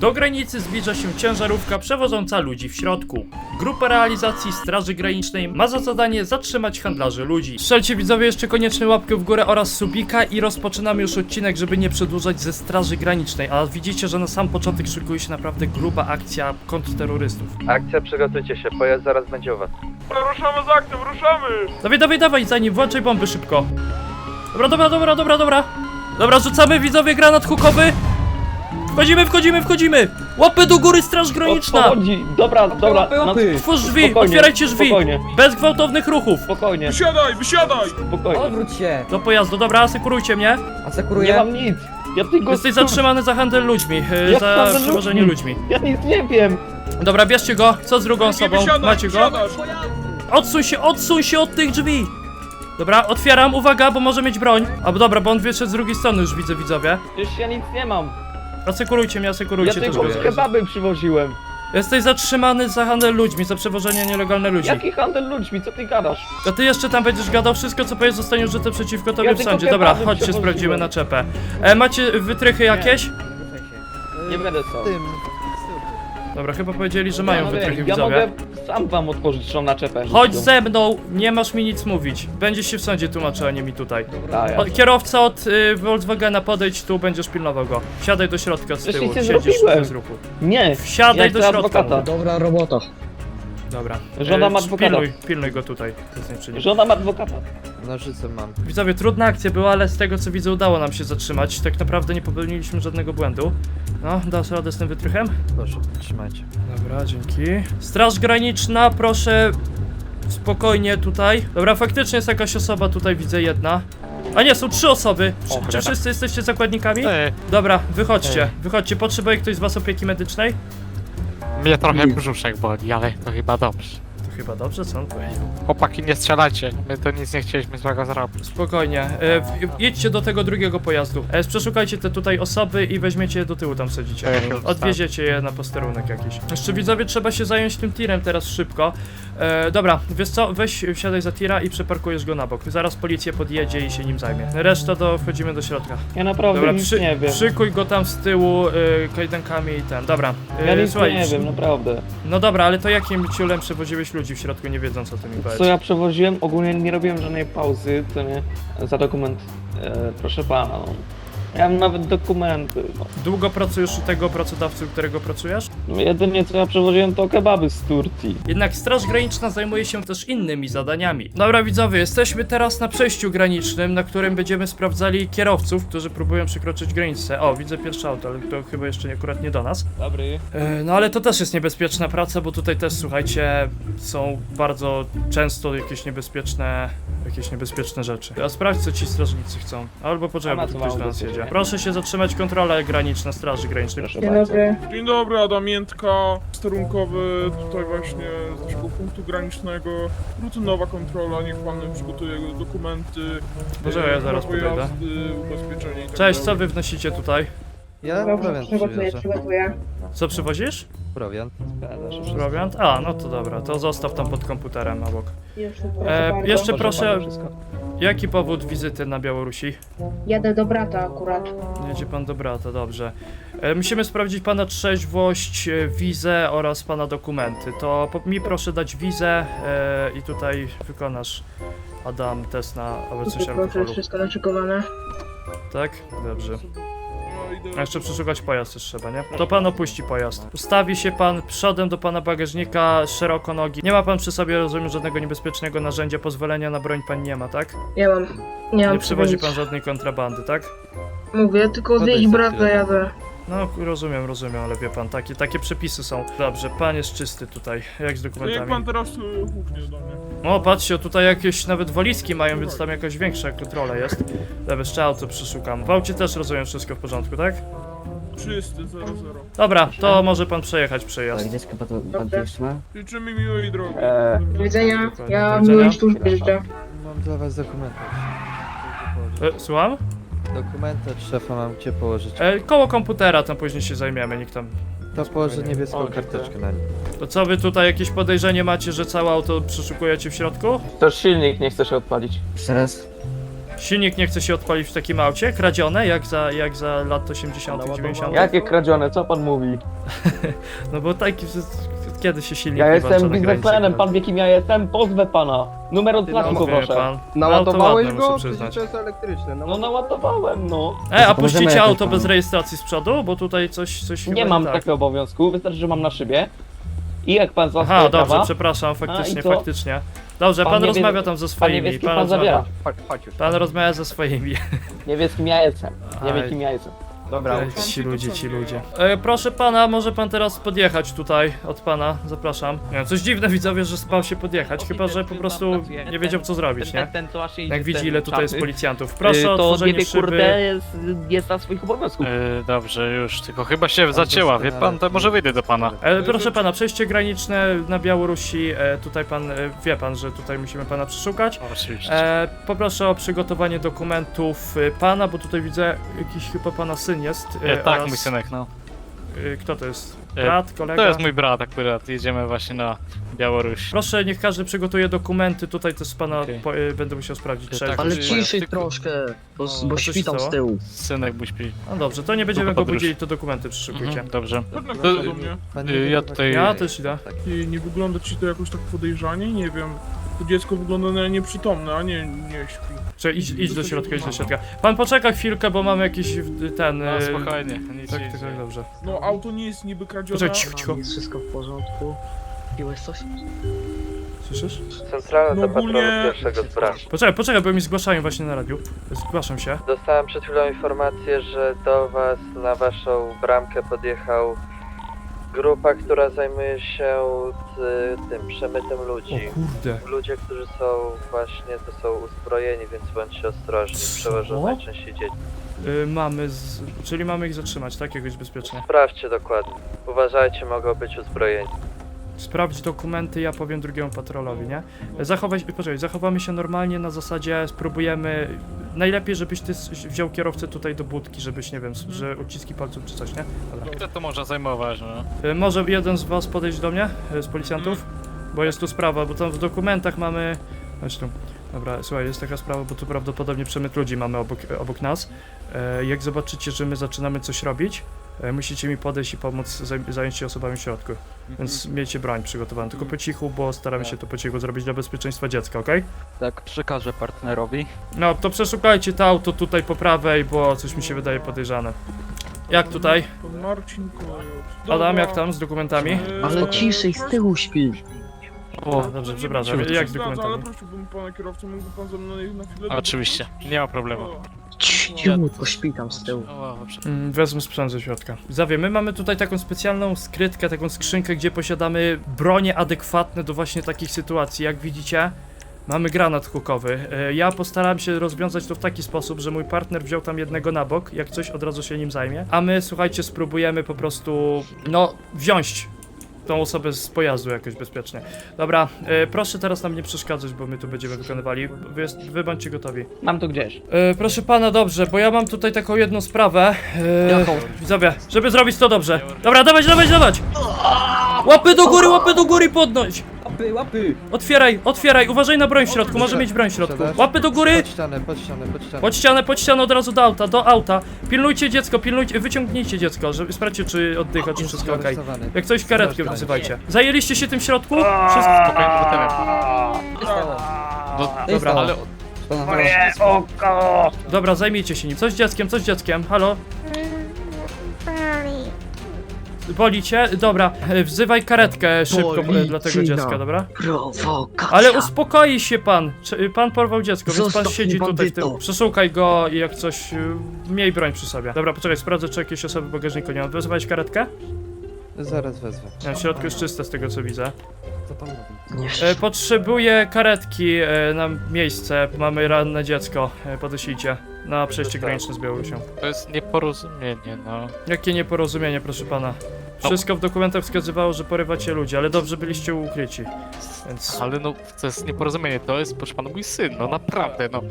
Do granicy zbliża się ciężarówka przewożąca ludzi w środku. Grupa realizacji Straży Granicznej ma za zadanie zatrzymać handlarzy ludzi. Strzelcie widzowie jeszcze koniecznie łapkę w górę oraz subika i rozpoczynamy już odcinek, żeby nie przedłużać ze Straży Granicznej. A widzicie, że na sam początek szykuje się naprawdę gruba akcja kontrterrorystów. Akcja, przygotujcie się, pojazd zaraz będzie u was. Ruszamy z aktem, ruszamy! Dawaj, dawaj, dawaj, zanim włączaj bomby szybko. Dobra, dobra, dobra, dobra, dobra. Dobra, rzucamy widzowie granat hukowy. Wchodzimy, wchodzimy, wchodzimy. Łapy do góry, straż graniczna. Podchodzi. Dobra, dobra. No, Otwórz drzwi, Spokojnie, otwierajcie drzwi. spokojnie. Bez gwałtownych ruchów. spokojnie, Wysiadaj, wysiadaj! spokojnie. Odwróć się! Do pojazdu, dobra, asekurujcie mnie. Nie Asekuruję. mam nic. Ja tylko... Jesteś zatrzymany za handel ludźmi, e, Jak za handel przewożenie ludźmi? ludźmi. Ja nic nie wiem. Dobra, bierzcie go. Co z drugą osobą? wysiadaj, Macie go? Odsuń się, odsuń się od tych drzwi. Dobra, otwieram, uwaga, bo może mieć broń. A dobra, bo on wyszedł z drugiej strony już widzę, widzowie. Przecież ja nic nie mam. Asekurujcie mnie, Ja asekurujcie te tylko drzwi. kebaby przywoziłem. Jesteś zatrzymany za handel ludźmi, za przewożenie nielegalnych ludzi. Jaki handel ludźmi, co ty gadasz? A ty jeszcze tam będziesz gadał, wszystko co powiesz zostanie użyte przeciwko tobie Ja w tylko sądzie. Dobra, kebaby chodźcie, przewoziłem. sprawdzimy na czepę. E, macie wytrychy jakieś? Nie będę. Tym. Dobra, chyba powiedzieli, że mają ja wytrychy, ja widzowie. mogę sam wam otworzyć tą naczepę. Chodź ze mną, nie masz mi nic mówić. Będziesz się w sądzie tłumaczył, a nie mi tutaj. A, ja. O, kierowca od y, Volkswagena, podejdź tu, będziesz pilnował go. Wsiadaj do środka z tyłu, nie siedzisz zrobiłem. bez ruchu. Nie. Wsiadaj ja do chcę środka. adwokata. Dobra robota. Dobra. Żona ma adwokata. Pilnuj, pilnuj go tutaj. Żona ma adwokata. Nożyce mam. Widzowie, trudna akcja była, ale z tego co widzę udało nam się zatrzymać. Tak naprawdę nie popełniliśmy żadnego błędu. No, dasz radę z tym wytrychem? Proszę, trzymajcie. Dobra, dzięki. Straż graniczna, proszę spokojnie tutaj. Dobra, faktycznie jest jakaś osoba, tutaj widzę jedna. A nie, są trzy osoby. Czy, czy cholera. wszyscy jesteście zakładnikami? Ej, Dobra, wychodźcie, wychodźcie. Potrzebuje ktoś z was opieki medycznej? Mnie trochę brzuszek boli, ale to chyba dobrze. To chyba dobrze, co on powiedział. Chłopaki, nie strzelajcie, my to nic nie chcieliśmy złego zrobić. Spokojnie, e, w- jedźcie do tego drugiego pojazdu. E, przeszukajcie te tutaj osoby i weźmiecie je do tyłu, tam sadzicie. Odwieziecie je na posterunek jakiś. Jeszcze widzowie, trzeba się zająć tym tirem teraz szybko. E, dobra, wiesz co, weź, wsiadaj za tira i przeparkujesz go na bok. Zaraz policja podjedzie i się nim zajmie. Reszta do, wchodzimy do środka. Ja naprawdę Dobra, nic przy, nie wiem. przykuj go tam z tyłu e, kajdankami i ten. Dobra, e, Ja nic słuchaj, nie wiem, naprawdę. no dobra, ale to jakim ciulem przewoziłeś ludzi w środku, nie wiedząc o tym i powiedz. Co ja przewoziłem? Ogólnie nie robiłem żadnej pauzy, to nie za dokument, e, proszę pana. No. Ja mam nawet dokumenty. No. Długo pracujesz u tego pracodawcy, u którego pracujesz? No, Jedynie co ja przewoziłem to kebaby z Turcji. Jednak Straż Graniczna zajmuje się też innymi zadaniami. Dobra widzowie, jesteśmy teraz na przejściu granicznym, na którym będziemy sprawdzali kierowców, którzy próbują przekroczyć granicę. O, widzę pierwsze auto, ale to chyba jeszcze nie, akurat nie do nas. Dobry. E, No ale to też jest niebezpieczna praca, bo tutaj też, słuchajcie, są bardzo często jakieś niebezpieczne, jakieś niebezpieczne rzeczy. A sprawdź, co ci strażnicy chcą. Albo poczekaj, na bo tu ktoś do nas jedzie. Proszę się zatrzymać, kontrola graniczna Straży Granicznej. Proszę Dzień bardzo. dobry. Dzień dobry, Adam Miętka, sterunkowy, tutaj właśnie z naszego punktu granicznego. Rutynowa kontrola, niech pan przygotuje dokumenty. Może ja zaraz e, podejdę. pojazdy, ubezpieczenie i tak Cześć, co dalej. wy wnosicicie tutaj? Ja Dobrze, przygotuję, przygotuję. Co przywozisz? Prowiant. Zgadza się wszystko. Prowiant? A, no to dobra, to zostaw tam pod komputerem obok. Już tu, proszę E, bardzo. jeszcze Proszę proszę, pana, wszystko. jaki powód wizyty na Białorusi? Jadę do brata akurat. Jedzie pan do brata, dobrze. E, musimy sprawdzić pana trzeźwość, e, wizę oraz pana dokumenty. To po, mi proszę dać wizę e, i tutaj wykonasz, Adam, test na obecność proszę, alkoholu. jest wszystko naszykowane. Tak? Dobrze. A jeszcze przeszukać pojazd też trzeba, nie? To pan opuści pojazd. Ustawi się pan przodem do pana bagażnika, szeroko nogi. Nie ma pan przy sobie, rozumiem, żadnego niebezpiecznego narzędzia, pozwolenia na broń pan nie ma, tak? Ja mam. Nie mam Nie przywozi nic. pan żadnej kontrabandy, tak? Mówię, tylko odwiedzić brata jadę. No, rozumiem, rozumiem, ale wie pan, takie, takie przepisy są. Dobrze, pan jest czysty tutaj. Jak z To jak dokumentami? pan teraz y, huknie do mnie. O, patrzcie, tutaj jakieś nawet walizki mają, więc tam jakaś większa kontrola jest. Dobra, jeszcze auto przeszukam. W aucie też rozumiem wszystko w porządku, tak? Czysty, 0-0. Dobra, to może pan przejechać przejazd. Chyba to pan Dobrze. jeszcze ma? Życzymy miłej drogi. E, Do widzenia. Ja widzenia. miłej służby życzę. Mam dla was dokumenty. E, słucham? Dokumenty od szefa mam gdzie położyć. E, koło komputera, tam później się zajmiemy, nikt tam... To położę niebieską O, karteczkę na nim. To co, wy tutaj jakieś podejrzenie macie, że całe auto przeszukujecie w środku? to silnik nie chce się odpalić. Jeszcze raz? Silnik nie chce się odpalić w takim aucie? Kradzione, jak za, jak za lat 80 90 Jakie kradzione, co pan mówi? No bo taki... Kiedy się silnik Ja wyłącza jestem na granicy? biznesmenem, pan wie kim ja jestem, pozwę pana. Numer odznaki Wie poproszę. pan. Naładowałeś No, to go? ładne, muszę Przecież przyznać. to jest elektryczne. No naładowałem, no. E, a Pomożemy puścicie jakoś auto tam. bez rejestracji z przodu? Bo tutaj coś, coś Nie chyba mam tak. takiego obowiązku, wystarczy, że mam na szybie. I jak pan złapie Aha, dobrze, przepraszam, faktycznie, i co? faktycznie. Dobrze, pan, Pan nie wie- rozmawia tam ze pan swoimi. wie, z kim pan rozmawia. zabiera. Chodź, chodź już. Pan rozmawia ze swoimi. Nie wie z kim ja jestem. Nie Aj. wie kim ja jestem. Dobra, Ej, ci ludzie, ci ludzie. E, proszę pana, może pan teraz podjechać tutaj od pana, zapraszam. Nie, coś dziwne widzowie, że spał się podjechać, chyba że po prostu nie wiedział co zrobić, nie? Ten, co właśnie Jak widzi ile tutaj jest policjantów. Proszę o y, to nie otworzenie wie, szyby. kurde, jest, jest na swoich obowiązków. Yy, dobrze, już, tylko chyba się zacięła, wie pan, to może wyjdę do pana. E, proszę pana, przejście graniczne na Białorusi, e, tutaj pan, e, wie pan, że tutaj musimy pana przeszukać. O, oczywiście. E, poproszę o przygotowanie dokumentów e, pana, bo tutaj widzę jakiś chyba pana syn jest. E, E, tak, oraz- mój synek, no. e, kto to jest? E, Brat, kolega? To jest mój brat akurat, jedziemy właśnie na Białoruś. Proszę, niech każdy przygotuje dokumenty, tutaj też pana Okej. po, e, będę musiał sprawdzić. Tak, ale ciszej troszkę, bo, No, bo co się śpi tam stało? z tyłu. Synek mój śpi. No dobrze, to nie będziemy Długa go podróż. budzili, to dokumenty przyszykujcie. Mhm, dobrze. Chodź na To- chwilę do mnie. Pan nie Y, ja tutaj- Ja też idę. I nie wygląda ci to jakoś tak podejrzanie? Nie wiem. To dziecko wygląda na nieprzytomne, a nie, nie śpi. Czy idź, idź do środka, idź do środka. Pan poczeka chwilkę, bo mamy jakiś ten... No e, spokojnie, nic Tak, się tak, tak, dzieje. dobrze. No auto nie jest niby kradzione. Poczekaj, cicho, cicho. Jest wszystko w porządku. Piłeś coś? Słyszysz? Centralna No do patrolu ogólnie- pierwszego z branż. Poczekaj, poczekaj, bo mi zgłaszają właśnie na radiu. Zgłaszam się. Dostałem przed chwilą informację, że do was na waszą bramkę podjechał grupa, która zajmuje się t, tym przemytem O ludzi. kurde. Ludzie, którzy są właśnie, to są uzbrojeni, więc bądźcie ostrożni. Co? najczęściej dzieci. Y, mamy z... Czyli mamy ich zatrzymać, tak? Jakoś bezpiecznie. Sprawdźcie dokładnie. Uważajcie, mogą być uzbrojeni. Sprawdź dokumenty, ja powiem drugiemu patrolowi, nie? Zachowaj, poczekaj, zachowamy się normalnie na zasadzie, spróbujemy... Najlepiej, żebyś ty s- wziął kierowcę tutaj do budki, żebyś, nie wiem, s- że uciski palców czy coś, nie? Dobra. Ile to może zajmować, no? Y, Może jeden z was podejść do mnie, y, z policjantów? Bo jest tu sprawa, bo tam w dokumentach mamy... Chodź tu. Dobra, słuchaj, jest taka sprawa, bo tu prawdopodobnie przemyt ludzi mamy obok, obok nas. E, jak zobaczycie, że my zaczynamy coś robić, musicie mi podejść i pomóc zaj- zająć się osobami w środku. Więc miejcie broń przygotowaną, tylko po cichu, bo staramy się to po cichu zrobić dla bezpieczeństwa dziecka, okej? Tak, przekażę partnerowi. No, to przeszukajcie to auto tutaj po prawej, bo coś mi się wydaje podejrzane. Jak tutaj? Pan Marcin Kojot. Adam, jak tam z dokumentami? Ale ciszej, z tyłu śpi. O, dobrze, przepraszam. Jak z Ale dokumentami? prosiłbym pana kierowcę, mógłby pan ze mną na chwilę... Oczywiście, nie ma problemu. O, Cichutko śpi tam z tyłu. Mm, Wezmę sprzęt ze środka. Zawie, my mamy tutaj taką specjalną skrytkę, taką skrzynkę, gdzie posiadamy bronie adekwatne do właśnie takich sytuacji. Jak widzicie, mamy granat hukowy. E, Ja postarałem się rozwiązać to w taki sposób, że mój partner wziął tam jednego na bok, jak coś od razu się nim zajmie. A my, słuchajcie, spróbujemy po prostu, no, wziąć tą osobę z pojazdu jakoś bezpiecznie. Dobra, e, proszę teraz nam nie przeszkadzać, bo my tu będziemy wykonywali. Wy, jest- wy bądźcie gotowi. Mam to gdzieś. E, proszę pana, dobrze, bo ja mam tutaj taką jedną sprawę. E, Jaką? Widzowie, żeby zrobić to dobrze. Dobra, dawać, dawać, dawać! Łapy do góry, łapy do góry podnoś! Łapy, łapy! Otwieraj, otwieraj, uważaj na broń w środku, może mieć broń w środku. Łapy do góry! Pod ścianę, pod ścianę, pod ścianę. Pod ścianę, pod ścianę, od razu do auta, do auta. Pilnujcie dziecko, pilnujcie, wyciągnijcie dziecko, żeby sprawdźcie, czy oddycha, czy wszystko okej. Aresztowany. Jak coś karetkę Zostań. wzywajcie. Zajęliście się tym w środku? Wszystko Spokojnie, do tyle. No, Dobra, ale dobra, zajmijcie się nim. Coś z dzieckiem, coś z dzieckiem, halo? Boli cię? Dobra, e, wzywaj karetkę szybko e, dla tego dziecka, dobra? Prowokacja. Ale uspokoi się pan! Czy- Pan porwał dziecko, więc pan Zostaw siedzi mnie, tutaj w tym. bandyto. Przeszukaj go i jak coś. y, Miej broń przy sobie. Dobra, poczekaj, sprawdzę, czy jakieś osoby w bagażniku nie ma. Wezwałeś karetkę? Zaraz wezwę. Nie, w środku jest czyste z tego co widzę. Co pan mówi? Nie E, potrzebuję karetki e, na miejsce. Mamy ranne dziecko. E, podeślijcie na przejście graniczne z Białorusią. to jest nieporozumienie, no. Jakie nieporozumienie, proszę pana. Wszystko w dokumentach wskazywało, że porywacie ludzi, ale dobrze byliście ukryci. Więc. Ale no, to jest nieporozumienie, to jest, proszę pana, mój syn, no naprawdę, no.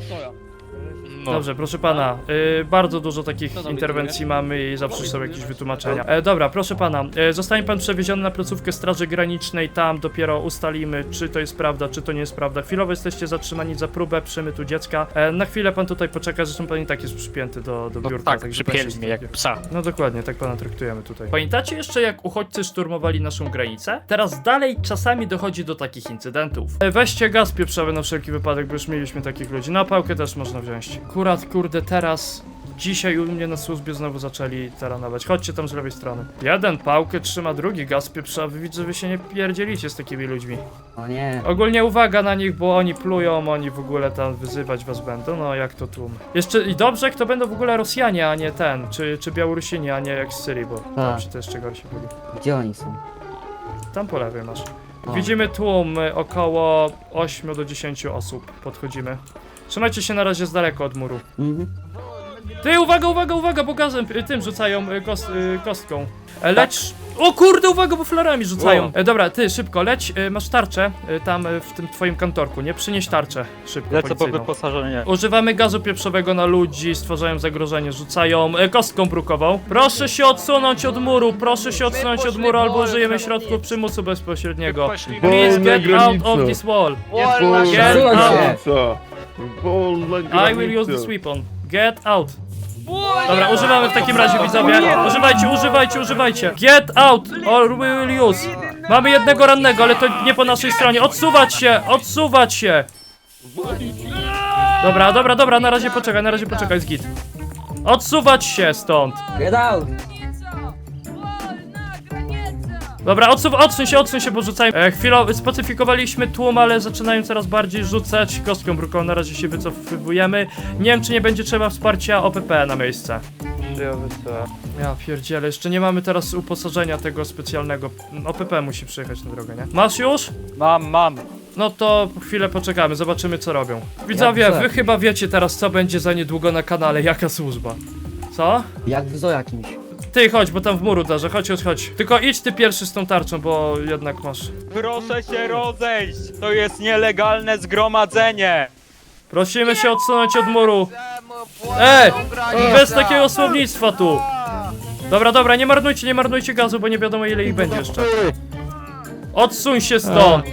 No. Dobrze, proszę pana, y, bardzo dużo takich interwencji mamy i zawsze są jakieś wytłumaczenia. E, dobra, proszę pana, e, zostanie pan przewieziony na placówkę Straży Granicznej, tam dopiero ustalimy, czy to jest prawda, czy to nie jest prawda. Chwilowo jesteście zatrzymani za próbę przemytu dziecka. E, na chwilę pan tutaj poczeka, zresztą pan i tak jest przypięty do, do No biurka. tak, także pan przypięli się mnie jak psa. No dokładnie, tak pana traktujemy tutaj. Pamiętacie jeszcze jak uchodźcy szturmowali naszą granicę? Teraz dalej czasami dochodzi do takich incydentów. E, Weźcie gaz pieprzowy na wszelki wypadek, bo już mieliśmy takich ludzi. Na pałkę też można wziąć. Akurat, kurde, teraz... Dzisiaj u mnie na służbie znowu zaczęli taranować. Chodźcie tam z lewej strony. Jeden pałkę trzyma, drugi gaz pieprzowy. Widzę, że wy się nie pierdzielicie z takimi ludźmi. O nie. Ogólnie uwaga na nich, bo oni plują, oni w ogóle tam wyzywać was będą, no jak to tłum. Jeszcze i dobrze, jak to będą w ogóle Rosjanie, a nie ten, czy, czy Białorusini, a nie jak z Syrii, bo tam się to jeszcze gorsi byli. Gdzie oni są? Tam po lewej masz. O. Widzimy tłum, y, około 8 do 10 osób podchodzimy. Trzymajcie się na razie z daleka od muru. Mhm. Ty, uwaga, uwaga, uwaga, bo gazem y, tym rzucają y, kost, y, kostką. E, Leć. O kurde, uwaga, bo flarami rzucają. Wow. E, dobra, ty, szybko, leć, masz tarczę tam w tym twoim kantorku, nie? Przynieś tarczę, szybko, Lecę po policyjną. wyposażenie. Używamy gazu pieprzowego na ludzi, stwarzają zagrożenie, rzucają e, kostką brukową. Proszę się odsunąć od muru, proszę się odsunąć od muru, albo użyjemy środków przymusu bezpośredniego. Please get out of this wall. Get out. I will use this weapon. Get out. Dobra, używamy w takim razie widzowie. Używajcie, używajcie, używajcie. Get out or we will use. Mamy jednego rannego, ale to nie po naszej stronie. Odsuwać się, odsuwać się. Dobra, dobra, dobra, na razie poczekaj, na razie poczekaj, z git. Odsuwać się stąd. Get out! Dobra, odsuw, odsuń się, odsuń się, bo rzucają. E, chwilę spacyfikowaliśmy tłum, ale zaczynają coraz bardziej rzucać kostką brukową. Na razie się wycofujemy. Nie wiem, czy nie będzie trzeba wsparcia OPP na miejsce. Ja pierdzielę, jeszcze nie mamy teraz uposażenia tego specjalnego. OPP musi przyjechać na drogę, nie? Masz już? Mam, mam. No to chwilę poczekamy, zobaczymy co robią. Widzowie, Jak wy chyba wiecie teraz co będzie za niedługo na kanale, jaka służba. Co? Jak w zo jakimś. Ty chodź, bo tam w muru darzę, chodź, chodź, chodź. Tylko idź ty pierwszy z tą tarczą, bo jednak masz. Proszę się rozejść! To jest nielegalne zgromadzenie! Prosimy się odsunąć od muru. Ej! Bez takiego słownictwa tu! Dobra, dobra, nie marnujcie, nie marnujcie gazu, bo nie wiadomo ile ich będzie jeszcze. Odsuń się stąd!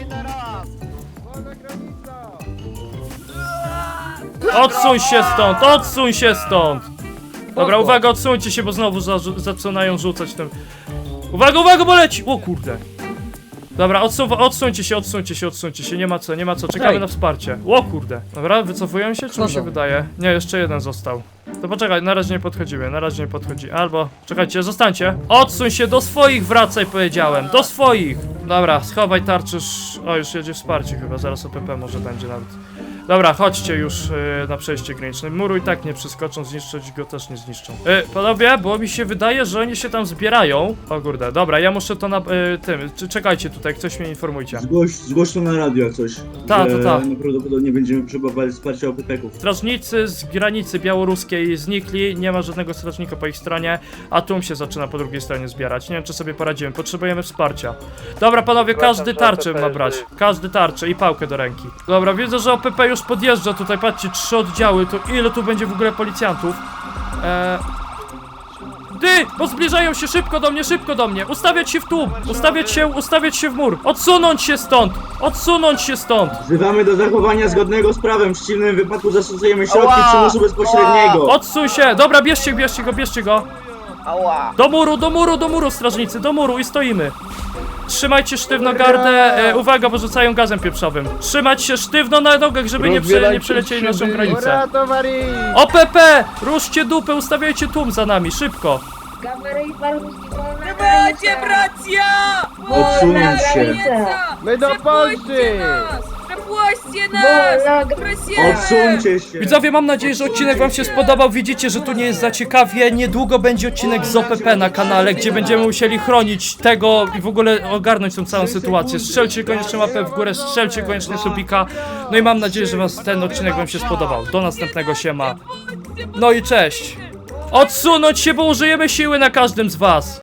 Odsuń się stąd, odsuń się stąd! Dobra, uwaga, odsuńcie się, bo znowu za, zaczynają rzucać tym. Uwaga, uwaga, bo leci! O kurde. Dobra, odsuwa, odsuńcie się, odsuńcie się, odsuńcie się, nie ma co, nie ma co, czekamy Ej. na wsparcie. O kurde. Dobra, wycofują się, czy mi się Wchodzą. wydaje? Nie, jeszcze jeden został. To poczekaj, na razie nie podchodzimy, na razie nie podchodzi. Albo, czekajcie, zostańcie. Odsuń się, do swoich wracaj, powiedziałem, do swoich! Dobra, schowaj tarczysz. O, już jedzie wsparcie chyba, zaraz OPP może będzie nawet. Dobra, chodźcie już y, na przejście graniczne. Muru i tak nie przeskoczą, zniszczyć go też nie zniszczą. Y, panowie, bo mi się wydaje, że oni się tam zbierają. O kurde, dobra, ja muszę to na y, tym. Czekajcie tutaj, ktoś mnie informujcie. Zgłoś, zgłoś to na radio coś. Ta, że ta, ta. Prawdopodobnie będziemy potrzebowali wsparcia OPP-ków. Strażnicy z granicy białoruskiej znikli, nie ma żadnego strażnika po ich stronie, a tłum się zaczyna po drugiej stronie zbierać. Nie wiem, czy sobie poradzimy, potrzebujemy wsparcia. Dobra, panowie, każdy tarczę ma brać. Każdy tarczę i pałkę do ręki. Dobra, widzę, że OPP już podjeżdża tutaj, patrzcie, trzy oddziały, to ile tu będzie w ogóle policjantów? Eee... Ty! Bo zbliżają się szybko do mnie, szybko do mnie! Ustawiać się w tłum! Ustawiać się, ustawiać się w mur! Odsunąć się stąd! Odsunąć się stąd! Wzywamy do zachowania zgodnego z prawem. W przeciwnym wypadku zastosujemy środki przymusu bezpośredniego. Odsuń się! Dobra, bierzcie, bierzcie go, bierzcie go! Do muru, do muru, do muru, strażnicy, do muru i stoimy! Trzymajcie sztywno gardę, e, uwaga, bo rzucają gazem pieprzowym. Trzymać się sztywno na nogach, żeby nie, prze, nie przelecieli naszą granicę. OPP! Ruszcie dupę, ustawiajcie tłum za nami, szybko! Macie bracia! Odsunąć się. My do Polski! Przepuśćcie nas! Prosimy! Odsuńcie się. Widzowie, mam nadzieję, że odcinek wam się spodobał. Widzicie, że tu nie jest za ciekawie. Niedługo będzie odcinek z OPP na kanale, gdzie będziemy musieli chronić tego i w ogóle ogarnąć tą całą sytuację. Strzelcie koniecznie łapę w górę, strzelcie koniecznie subika. No i mam nadzieję, że was ten odcinek wam się spodobał. Do następnego siema. No i cześć. Odsunąć się, bo użyjemy siły na każdym z was.